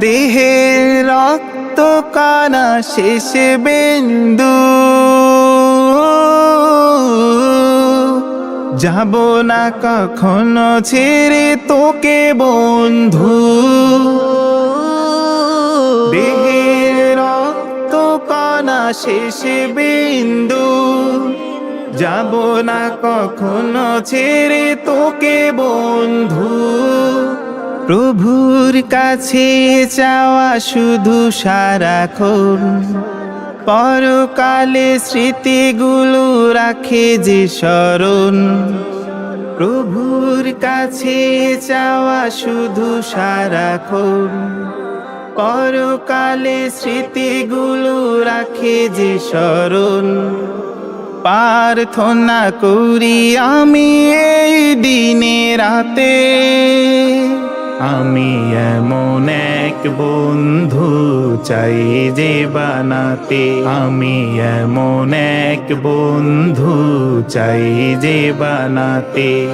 দেহের রক্ত কানা শেষ বিন্দু। যাব না কখনো ছেড়ে তোকে বন্ধু। দেহের রক্ত কানা শেষ বিন্দু। যাব না কখনো ছেড়ে তোকে বন্ধু। প্রভুর কাছে চাওয়া শুধু সারাক্ষণ। পরকালে স্মৃতিগুলো রাখে যে স্মরণ। প্রভুর কাছে চাওয়া শুধু সারাক্ষণ। পরকালে স্মৃতিগুলো রাখে যে স্মরণ। প্রার্থনা করি আমি এই দিনে রাতে। আমি এমন এক বন্ধু চাই যে বানাতে। আমি এমন এক বন্ধু চাই যে বানাতে।